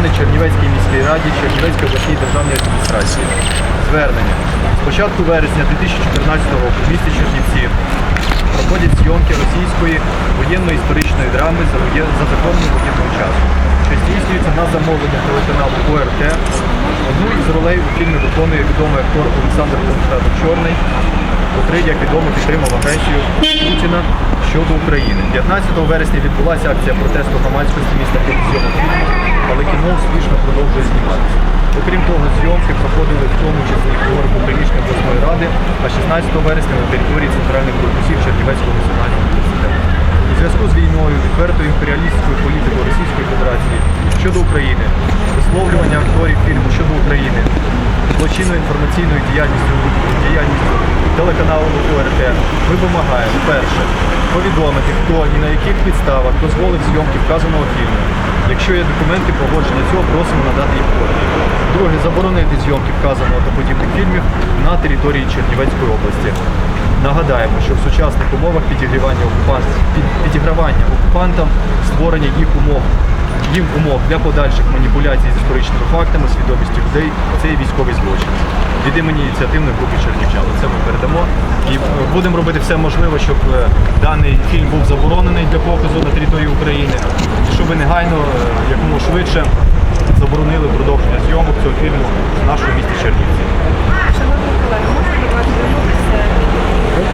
громадяни Чернівецькій міській раді, Чернівецькій обласній державній адміністрації. Звернення. З початку вересня 2014 року в місті Чернівці проходять зйомки російської воєнно-історичної драми за законом воєнного часу, що здійснюється на замовлення телеканалу ОРТ. Одну із ролей у фільмі виконує відомий актор Олександр Константин Чорний, котрий, як відомо, підтримав агресію Путіна щодо України. 15 вересня відбулася акція протесту громадськості міста фільму, але кіно успішно продовжує зніматися. Окрім того, зйомки проходили в тому числі в приміщення обласної ради, а 16 вересня на території центральних корпусів Чернівецького національного університету. У зв'язку з війною, відвертою імперіалістською політикою Російської Федерації щодо України, висловлювання акторів фільму щодо України, злочинною інформаційною діяльністю, діяльністю телеканалу ОРТ, ми вимагаємо перше повідомити, хто і на яких підставах дозволив зйомки вказаного фільму. Якщо є документи погодження цього, просимо надати їх копії. Друге, заборонити зйомки вказаного та подібних фільмів на території Чернівецької області. Нагадаємо, що в сучасних умовах підігрівання окупант, під- підігравання окупантам створення їх умов їм умов для подальших маніпуляцій з історичними фактами, свідомістю людей це є військовий злочин. Від імені ініціативної групи Чернівчан. Це ми передамо. І е, будемо робити все можливе, щоб е, даний фільм був заборонений для показу на території України, і щоб негайно, е, якомога швидше, заборонили продовження